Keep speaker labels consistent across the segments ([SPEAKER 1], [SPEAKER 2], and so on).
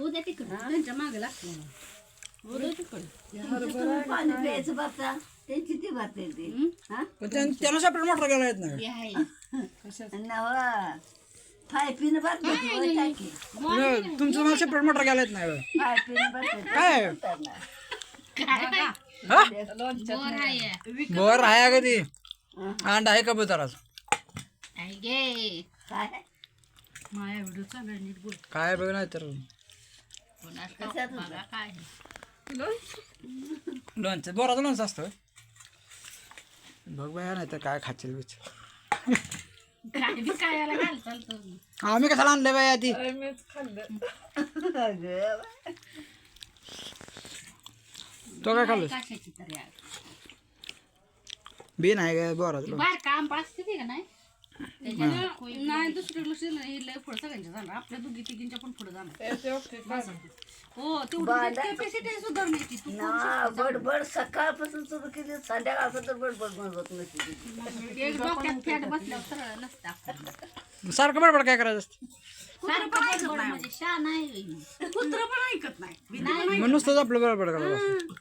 [SPEAKER 1] उद्या तिकडं त्यांच्या मागे लागतो उद्या तिकडं.
[SPEAKER 2] तुम्ही पाणी प्यायचं बापता त्यांची ती बात आहे ती हा?
[SPEAKER 3] पण त्यां- त्याला सेपरेट मोटर गेला येत नाही.
[SPEAKER 1] आहे.
[SPEAKER 2] नवा पायपीन टाकी
[SPEAKER 3] तुमचं मला सेपरेट मोटर गेला येत नाही होय.
[SPEAKER 2] पायपीन भरते
[SPEAKER 3] काय?
[SPEAKER 1] काय?
[SPEAKER 3] हा?
[SPEAKER 1] बोर आहे.
[SPEAKER 3] बोर आहे का ती. अंडा आहे कबुतराच
[SPEAKER 1] आहे गे.
[SPEAKER 2] काय?
[SPEAKER 1] माया व्हिडिओ चालू आहे, नीट बोल.
[SPEAKER 3] काय बघ नाही तर
[SPEAKER 1] कोणास ठाऊक बघा काय आहे.
[SPEAKER 3] लोणचं. बोराचं लोणचं असतं. बघ बाया नाही तर काय खातील बिच आम्ही कशाला आणले बाया ती? तो काय खाल्लं. बी नाही काय बोराचं लोणचं.
[SPEAKER 1] नाही लय पुढं सगळ्यांच्या जाणार आपल्या दोघी तिघींच्या पण पुढे जाणार हो तेवढी कॅपॅसिटी सुधारण्याची. तू
[SPEAKER 2] ना बडबड सकाळपासून सुरू केली संध्याकाळपासून बडबड म्हणत नसते
[SPEAKER 1] एक डोक्यात फॅट बसल्यावर सरळ नसतं आपलं.
[SPEAKER 3] सारखं बडबड काय करायचं असतं?
[SPEAKER 1] बडबड म्हणजे शा नाही कुत्र पण ऐकत नाही.
[SPEAKER 3] मग नुसतंच आपलं बडबड करायचं असतं.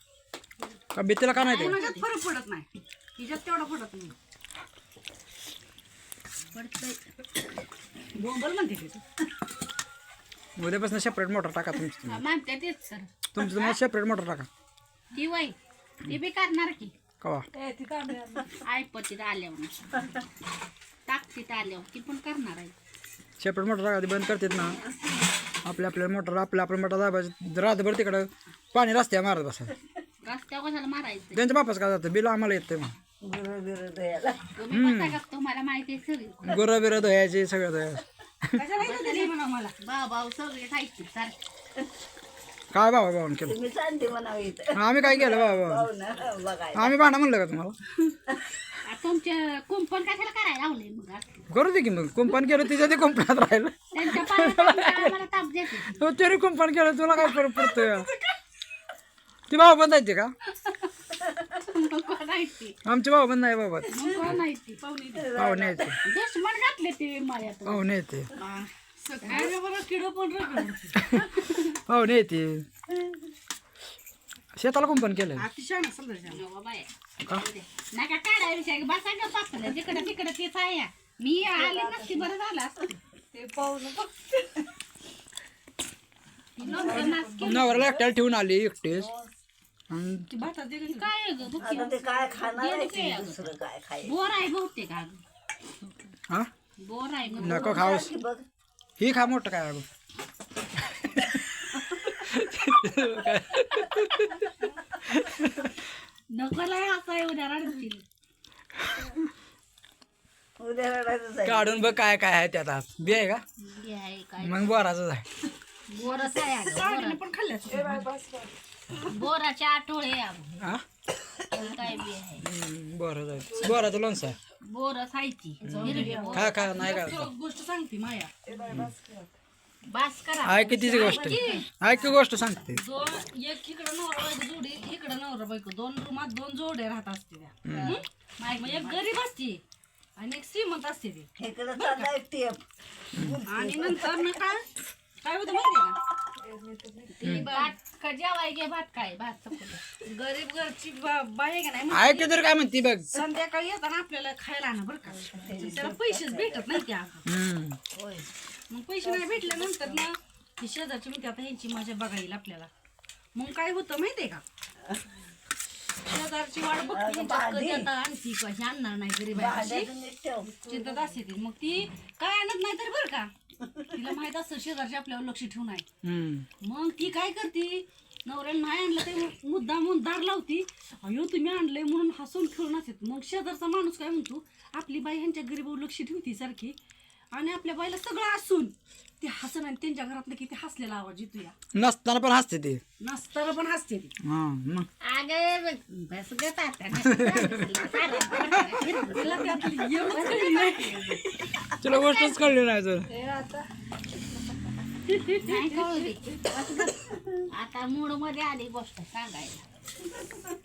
[SPEAKER 3] का भीतीला का नाही ते
[SPEAKER 1] फरक पडत नाही. तेवढा पडत नाही. बोंबल म्हणते.
[SPEAKER 3] उद्यापासून सेपरेट मोटर टाका तुमची तुम्ही.
[SPEAKER 1] मानते तेच सर.
[SPEAKER 3] तुमचं तुम्हाला सेपरेट मोटर टाका.
[SPEAKER 1] ती वय ती बी करणार की.
[SPEAKER 3] कवा?
[SPEAKER 1] ऐपतीत आल्यावर टाकतीत आल्यावर ती पण करणार आहे.
[SPEAKER 3] सेपरेट मोटर टाका ती बंद करतात ना. आपल्या आपल्या मोटर आपल्या आपल्या मोटर दाबायचं रातभर तिकडं पाणी रस्त्या मारत बसा.
[SPEAKER 1] रस्त्यावर कशाला मारायचं?
[SPEAKER 3] त्यांच्या बापास काय जातं बिल आम्हाला येतं मग
[SPEAKER 2] गुरु बिरु द्यायला
[SPEAKER 1] तुम्ही बसा का तुम्हाला माहिती आहे सगळी.
[SPEAKER 3] गुरं बिरं धुयाचे सगळं धुयाचं
[SPEAKER 1] भाऊ भाऊ सगळे खायचे सारखे
[SPEAKER 3] काय बाबा बाबा केलं?
[SPEAKER 2] म्हणावं इथं.
[SPEAKER 3] आम्ही काय केलं बाबा बाबा
[SPEAKER 2] हो ना
[SPEAKER 3] आम्ही भांडा म्हणलं का तुम्हाला?
[SPEAKER 1] आ, तुमच्या कुंपण कशाला करायला लावले मग? असं?
[SPEAKER 3] करू दे की मग. कुंपण केलं तिच्या ते कुंपणात राहिलं.
[SPEAKER 1] त्यांच्या पायात आम्हाला ताप देते.
[SPEAKER 3] हो तरी कुंपण केलं तुला काय फरक पडतोय? ती भाऊ बंद आहे का?
[SPEAKER 1] कोण आहे ती?
[SPEAKER 3] आमचे भाऊ बंद नाही बाबा.
[SPEAKER 1] मग कोण आहे ती? पाहुणी
[SPEAKER 3] येते.
[SPEAKER 1] दुश्मन घातले ते मायात.
[SPEAKER 3] पाहुणे येते.
[SPEAKER 1] सकाळी बरं किडो पण रगडते.
[SPEAKER 3] पाहुणे येते. शेताला कुंपण केलं
[SPEAKER 1] नवा बाया. नका काढा विषय बसा का पापलं. जिकडं तिकडं तेच आहे मी आले नसती बरं झालं असतं. ते लोणचं नाच केलं.
[SPEAKER 3] नवऱ्याला एकट्याला ठेवून आली एकटेच. आणि
[SPEAKER 1] काय आहे गं? बुक्की?
[SPEAKER 2] आता ते काय खाणार आहे ते दुसरं काय खाय
[SPEAKER 1] बोर आहे बहुतेक अगं.
[SPEAKER 3] हा?
[SPEAKER 1] बोर आहे गं.
[SPEAKER 3] नको खाऊस
[SPEAKER 2] बघ?
[SPEAKER 3] ही खा मोठं काय अगं?
[SPEAKER 1] नको लय असं आहे उद्या रडतील
[SPEAKER 2] उद्या रडायचं जाईल
[SPEAKER 3] काढून बघ काय काय आहे त्यात आत. बी आहे का?
[SPEAKER 1] हे आहे काय
[SPEAKER 3] मग बोराच आहे
[SPEAKER 1] बोरच आहे अगं, बोरं. बोराचे आठवळे आहे अगं.
[SPEAKER 3] हा?
[SPEAKER 1] काय बी आहे.
[SPEAKER 3] बोराच आहे बोराचं लोणचं आहे.
[SPEAKER 1] हिरवी बोर.
[SPEAKER 3] खा खा नाही का?
[SPEAKER 1] गोष्ट सांगते माया. बास करा.
[SPEAKER 3] कितीची गोष्ट? आहे की गोष्ट सांगते?
[SPEAKER 4] दोन एक इकडं नवरा बायको जोडी इकडं नवरा बायको दोन रूमात दोन जोडे राहत असते त्या. हं? मग एक गरीब असते. आणि एक श्रीमंत असते ती.
[SPEAKER 2] इकडं चाललाय टेप.
[SPEAKER 4] आणि नंतर ना काय? काय होतं माहितीये का?
[SPEAKER 1] भात जेवाय घे भात काय? भात.
[SPEAKER 4] गरीब घरची बा- बाई आहे का नाही?
[SPEAKER 3] आहे की तर काय म्हणते बघ.
[SPEAKER 4] संध्याकाळी येताना आपल्याला खायला आणा बरं का. त्याला पैसेच भेटत नाही त्या.
[SPEAKER 3] हम्म.
[SPEAKER 4] मग पैसे नाही भेटल्यानंतर ना ती शेजारची म्हणते आता ह्यांची मजा बघायला आपल्याला. मग काय होतं माहितीये का? शेजारची वाट बघते ह्यांच्यात कधी आता आणती हे आणणार नाही गरीब चिंता असते ती. मग ती काय आणत नाही तरी बरं का? तिला माहीत असतं शेजारची आपल्यावर लक्ष ठेवून आहे.
[SPEAKER 3] हम्म.
[SPEAKER 4] मग ती काय करते? नवऱ्याला नाही आणलं ते मुद्दा म्हणून दार लावती. अयो तुम्ही आणलंय म्हणून हसून खेळून असत मग शेजारचा माणूस काय म्हणतो? आपली बाई ह्यांच्या गरीबावर लक्ष ठेवती सारखी. आणि आपल्या बाईला सगळं असून ते हसन आणि त्यांच्या घरातलं किती हसलेला आवाज येतो या.
[SPEAKER 3] नसताना पण हसते ते.
[SPEAKER 4] नसताना पण हसते ती.
[SPEAKER 3] हा मग.
[SPEAKER 1] अगं बघ, बस गं तात्या.
[SPEAKER 4] तिला त्यातली एवढंच कळली नाही.
[SPEAKER 3] तुला गोष्टच कळली नाही तर
[SPEAKER 1] नाही कळू दे. आता मूडमध्ये आली गोष्ट सांगायला